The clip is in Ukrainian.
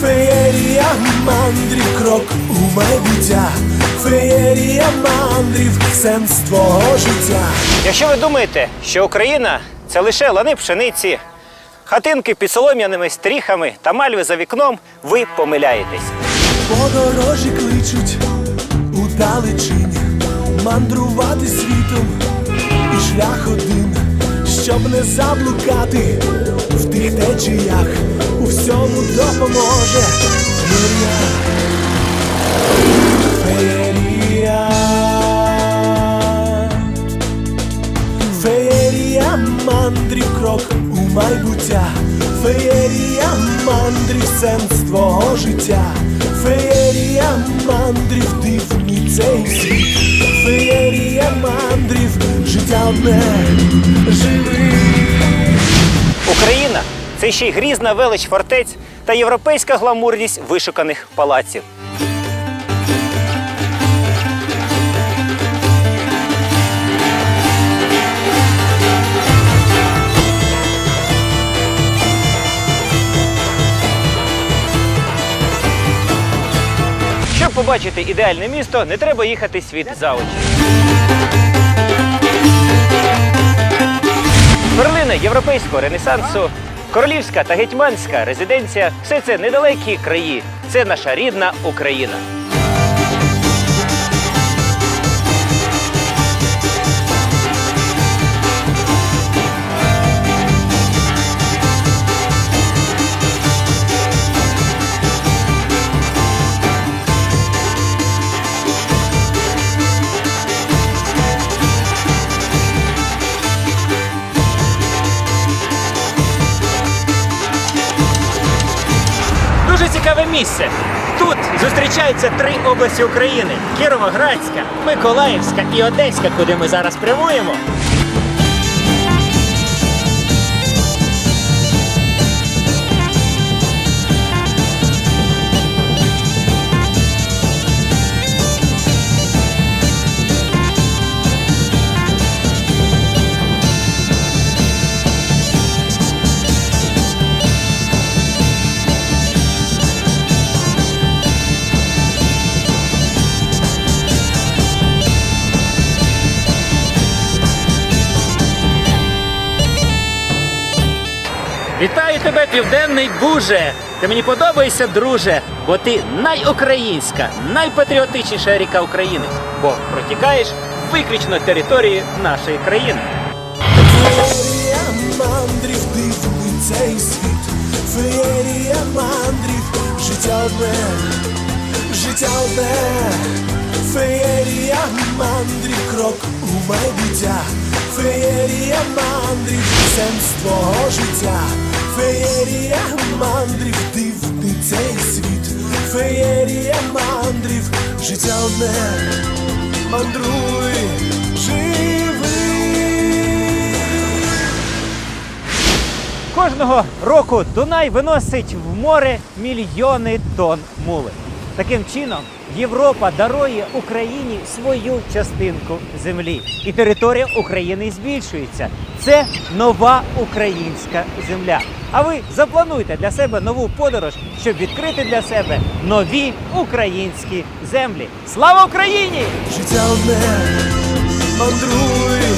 Феєрія мандрів, крок у майбуття, феєрія мандрів, сенс твого життя. Якщо ви думаєте, що Україна це лише лани пшениці, хатинки під солом'яними стріхами та мальви за вікном, ви помиляєтесь. Подорожі кличуть у далечінь, мандрувати світом і шлях один, щоб не заблукати в тих течіях, у всьому допоможе Феєрія. Феєрія. Феєрія мандрів, крок у майбуття, феєрія мандрів, сенс твого життя, феєрія мандрів, дивний цей світ, феєрія мандрів, життя одне, живи. Це ще й грізна велич фортець та європейська гламурність вишуканих палаців. Щоб побачити ідеальне місто, не треба їхати світ за очі. Перлина європейського ренесансу, королівська та гетьманська резиденція все це недалекі краї. Це наша рідна Україна. Цікаве місце. Тут зустрічаються три області України: Кіровоградська, Миколаївська і Одеська, куди ми зараз прямуємо. Вітаю тебе, південний Буже! Ти мені подобаєшся, друже, бо ти найукраїнська, найпатріотичніша ріка України, бо протікаєш виключно території нашої країни. Феєрія мандрів, дивний цей світ, феєрія мандрів, життя одне, життя одне, феєрія мандрів, крок у майбуття, феєрія мандрів, сенс твого життя, феєрія мандрів, дивний цей світ, феєрія мандрів, життя одне, мандруй, живи. Кожного року Дунай виносить в море мільйони тонн мули. Таким чином, Європа дарує Україні свою частинку землі, і територія України збільшується. Це нова українська земля. А ви заплануйте для себе нову подорож, щоб відкрити для себе нові українські землі. Слава Україні! Життя одне, мандруй,